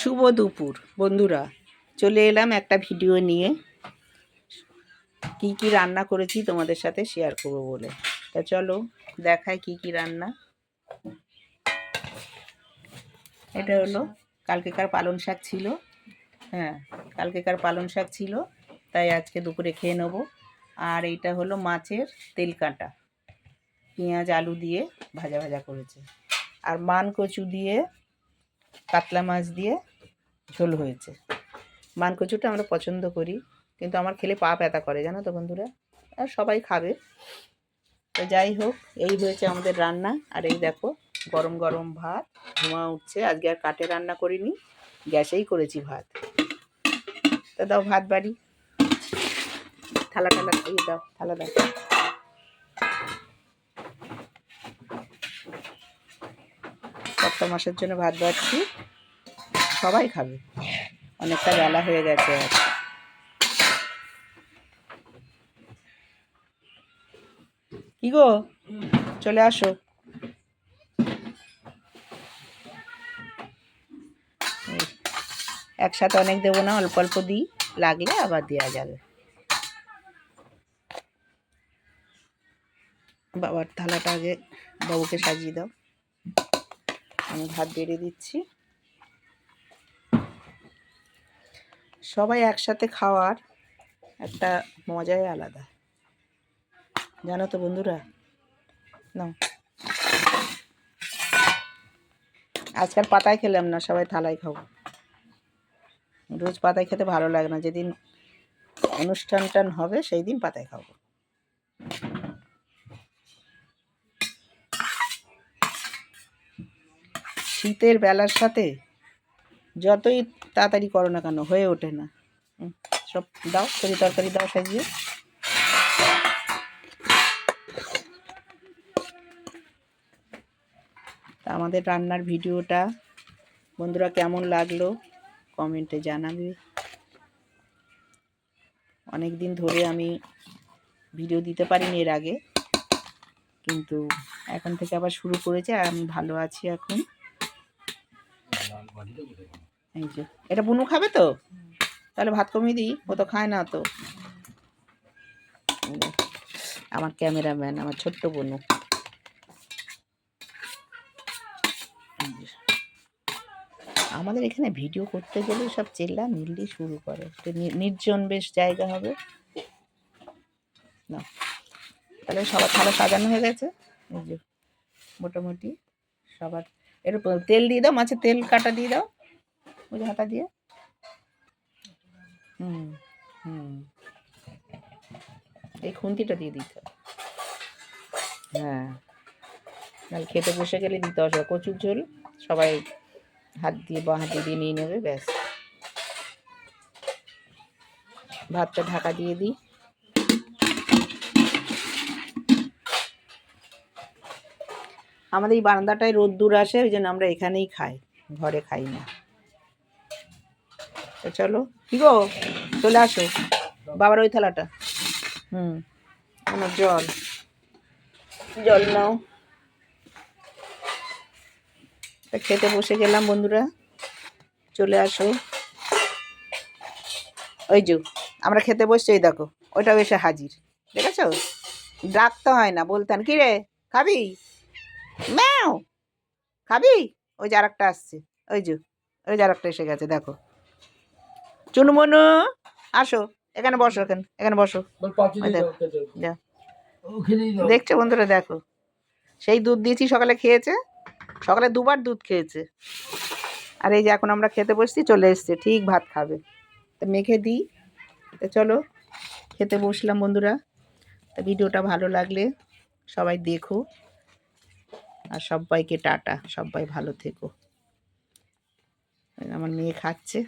শুভ দুপুর, বন্ধুরা। চলে এলাম একটা ভিডিও নিয়ে। কি কি রান্না করেছি তোমাদের সাথে শেয়ার করব বলে। তা চলো দেখায় কি কি রান্না। এটা হলো, কালকেকার পালং শাক ছিল। হ্যাঁ কালকেকার পালং শাক ছিল, তাই আজকে দুপুরে খেয়ে নেব। আর এইটা হলো মাছের তেল কাঁটা পেঁয়াজ, আলু দিয়ে ভাজা ভাজা করেছে। আর মান কচু দিয়ে কাতলা মাছ দিয়ে ঝোল হয়েছে। মান কচুটা আমরা পছন্দ করি, কিন্তু আমার খেলে পা ব্যথা করে, জানো তো বন্ধুরা? আর সবাই খাবে। তো যাই হোক, এই হয়েছে আমাদের রান্না। আর এই দেখো, গরম গরম ভাত, ধোঁয়া উঠছে। আজকে আর কাঠে রান্না করিনি, গ্যাসেই করেছি ভাত। তা দাও ভাত বাড়ি। থালা টালা দাও, থালা দাও। কত মাসের জন্য ভাত বাড়ছি। সবাই খাবে। অনেকটা বেলা হয়ে গেছে আর। কি গো? চলে আসো। একসাথে অনেক দেবো না, অল্প অল্প দিই। লাগলে আবার দেওয়া যাবে। বাবার থালাটা আগে বাবুকে সাজিয়ে দাও। আমি ভাত বেড়ে দিচ্ছি। সবাই একসাথে খাওয়ার একটা মজাই আলাদা। জানো তো বন্ধুরা? না আজকাল পাতায় খেলাম না, সবাই থালায় খাব। রোজ পাতায় খেতে ভালো লাগে না, যেদিন অনুষ্ঠান টান হবে সেই দিন পাতায় খাব। শীতের বেলার সাথে যতই তাড়াতাড়ি করো না কেন, হয়ে ওঠে না। সব দাও, তরি তরকারি দাও সাজিয়ে। আমাদের রান্নার ভিডিওটা বন্ধুরা কেমন লাগল কমেন্টে জানাবে। অনেক দিন ধরে আমি ভিডিও দিতে পারিনি এর আগে, কিন্তু এখন থেকে আবার শুরু করেছে আর আমি ভালো আছি এখন। এই যে, এটা বুনু খাবে তো? তাহলে ভাত কমিয়ে দিই, ও তো খায় না তো। আমার ক্যামেরাম্যান, আমার ছোট্ট বুনু। আমাদের এখানে ভিডিও করতে গেলে সব চেল্লা মিল্লি শুরু করে। নির্জন বেশ জায়গা হবে। না, তাহলে সবার থালা সাজানো হয়ে গেছে। মোটামুটি সবার এর উপর তেল দিয়ে দাও, মাছের তেল কাটা দিয়ে দাও, ওই হাতা দিয়ে। হুম হুম। এই খুন্তিটা দিয়ে দিতে হ্যাঁ। নাহলে খেতে বসে গেলে দিতে অসুবিধা কচুর ঝোল সবাই হাত দিয়ে বা হাতে দিয়ে নিয়ে নেবে, ব্যাস। ভাতটা ঢাকা দিয়ে দিই। আমাদের এই বারান্দাটায় রোদ্দুর আসে, ওই জন্য আমরা এখানেই খাই, ঘরে খাই না। তো চলো। কি গো? চলে আসো। বাবার ওই থালাটা। হুম। আমার জল। জল নাও। খেতে বসে গেলাম বন্ধুরা। চলে আসো। ওই যে, আমরা খেতে বসছি, এই দেখো। ওইটাও এসে হাজির। দেখেছ? ডাকতে হয় না বলতেন কি রে? খাবি? ম্যাও! খাবি? ওই যে আরেকটা আসছে। ওই যে ওই যে আরেকটা এসে গেছে দেখো। চুনুমনু আসো। এখানে বসো এখানে এখানে বসো। দেখছ বন্ধুরা দেখো। সেই দুধ দিয়েছি সকালে খেয়েছে। সকালে দুবার দুধ খেয়েছে। আর এই যে এখন আমরা খেতে বসছি চলে এসছে ঠিক ভাত খাবে। তা মেখে দিই। তো চলো খেতে বসলাম বন্ধুরা। তা ভিডিওটা ভালো লাগলে সবাই দেখো। আর সবাইকে টাটা সবাই ভালো থেকো। আমার মেয়ে খাচ্ছে।